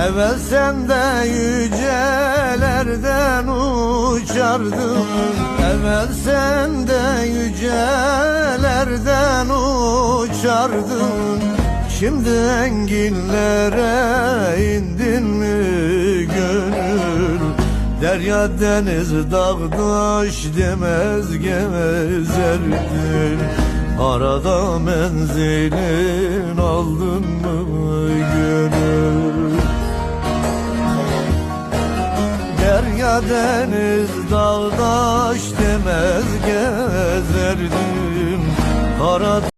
Evvel sen de yücelerden uçardın. Evvel sen de yücelerden uçardın. Şimdi enginlere indin mi gönül? Derya deniz dağ taş demez gezerdin Arada menzilin aldın mı gönül Derya deniz dağ taş demez gezerdim. Arada